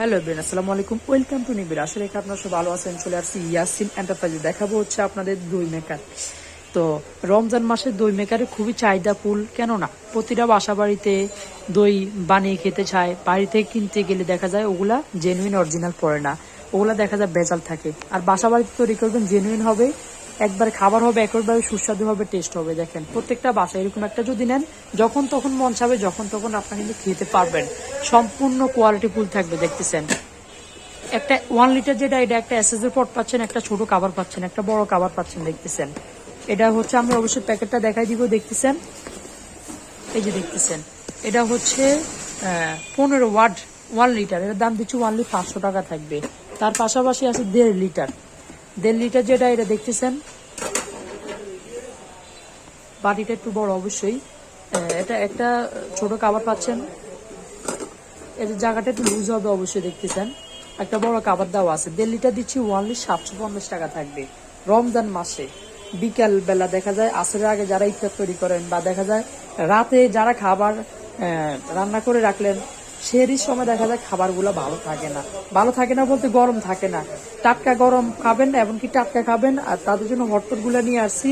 Hello Ben আসসালামু আলাইকুম। Welcome to Nibir আসলে এখানে আপনারা সব ভালো আছেন। চলে আসছি ইয়াসিন এন্টারপ্রাইজে। দেখাবো হচ্ছে আপনাদের দই মেকার তো রমজান মাসে দই মেকারে খুবই চাহিদা ফুল। কেননা, প্রতিটা বাসা বাড়িতে দই বানিয়ে খেতে চায়। বাড়ি থেকে কিনতে গেলে দেখা যায় ওগুলা জেনুইন অরিজিনাল পড়ে না। ওগুলা দেখা যায় বেজাল থাকে। আর বাসা বাড়িতে তৈরি করবেন জেনুইন হবে একবার খাবার হবে একবারে সুস্বাদু হবে টেস্ট হবে, দেখেন। প্রত্যেকটা বাসা এরকম একটা যদি নেন, যখন তখন মন চাবে, যখন তখন আপনারা কিন্তু খেতে পারবেন। সম্পূর্ণ কোয়ালিটি ফুল থাকবে, দেখতেছেন। একটা ওয়ান লিটার যেটা এটা একটা এসএস এর পট পাচ্ছেন, একটা ছোট কাভার পাচ্ছেন, একটা বড় কাভার পাচ্ছেন, দেখতেছেন। এটা হচ্ছে আমি অবশ্যই প্যাকেটটা দেখাই দিব, দেখতেছেন। এই যে দেখতেছেন, এটা হচ্ছে পনেরো ওয়াট ওয়ান লিটার এর দাম দিচ্ছি ওয়ানলি পাঁচশো টাকা থাকবে। তার পাশাপাশি আছে দেড় লিটার দেড় লিটার যেটা, এটা দেখতেছেন? বাটিটা একটু বড় অবশ্যই। এটা একটা ছোট কাবার পাচ্ছেন। জায়গাটা একটু লুজ হবে অবশ্যই দেখতেছেন। একটা বড় কাবার দেওয়া আছে। দেড় লিটার দিচ্ছি ওয়ানলি সাতশো পঞ্চাশ টাকা থাকবে। রমজান মাসে। বিকাল বেলা দেখা যায়, আসরের আগে যারা ইফতার তৈরি করেন বা দেখা যায়, রাতে যারা খাবার রান্না করে রাখলেন সেরির সময় দেখা যায় খাবারগুলো ভালো থাকে না। ভালো থাকে না বলতে গরম থাকে না। টাটকা গরম খাবেন, এমনকি টাটকা খাবেন, আর তাদের জন্য হটপটগুলো নিয়ে আসছি।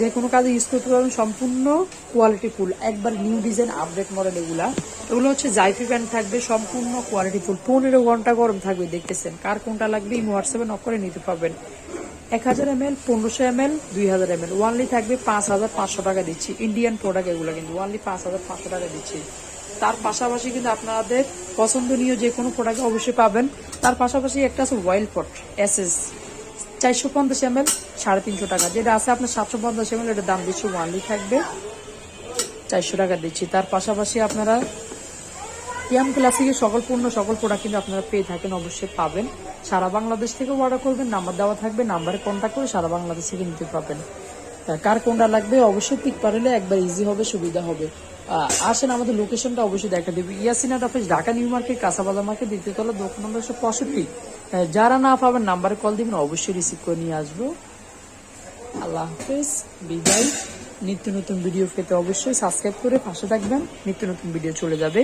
যে কোনো কাজে ইউজ করতে পারবেন সম্পূর্ণ কোয়ালিটি ফুল একবার নিউ ডিজাইন আপডেট মডেল এগুলা। এগুলো হচ্ছে জাইফি প্যান্ট থাকবে, সম্পূর্ণ কোয়ালিটি ফুল পনেরো ঘণ্টা গরম থাকবে, দেখতেছেন। কার কোনটা লাগবে এই হোয়াটসঅ্যাপে নক করে নিতে পারবেন। এক হাজার এম এল পনেরোশো এম এল দুই হাজার এম এল ওয়ানলি থাকবে পাঁচ হাজার পাঁচশো টাকা দিচ্ছি। ইন্ডিয়ান প্রোডাক্ট এগুলো কিন্তু ওয়ানলি পাঁচ হাজার পাঁচশো টাকা দিচ্ছি। তার পাশাপাশি কিন্তু আপনাদের পছন্দনীয় যে কোনো প্রোডাক্ট অবশ্যই পাবেন। তার পাশাপাশি একটা আছে ওয়াইল্ড পট এস এস চারশো পঞ্চাশ এম এল সাড়ে তিনশো টাকা। যেটা আছে আপনার সাতশো পঞ্চাশ এম এল এটার দাম দিচ্ছি ওয়ানলি থাকবে। চারশো টাকা দিচ্ছি। তার পাশাপাশি আপনারা ইয়াম ক্লাসিকের সকল পণ্য, সকল প্রোডাক্ট কিন্তু আপনারা পেয়ে থাকেন, অবশ্যই পাবেন। সারা বাংলাদেশ থেকে অর্ডার করবেন নাম্বার দেওয়া থাকবে নাম্বারে কন্ট্যাক্ট করে সারা বাংলাদেশ থেকে নিতে পারবেন। কার কোনটা লাগবে, অবশ্যই পিক পারলে একবার ইজি হবে, সুবিধা হবে। আসেন, আমাদের লোকেশনটা অবশ্যই দেখা দেবে। Yasina office Dhaka new market কাঁচাবাজার market দ্বিতীয়তলা দোকান নম্বর একশো পঁয়ষট্টি। যারা না পাবেন নাম্বারে কল দিবেন, অবশ্যই রিসিভ করে নিয়ে আসব। আল্লাহ হাফেজ, বিদায়। নিত্য নতুন ভিডিও পেতে অবশ্যই সাবস্ক্রাইব করে পাশে থাকবেন। নিত্য নতুন ভিডিও চলে যাবে।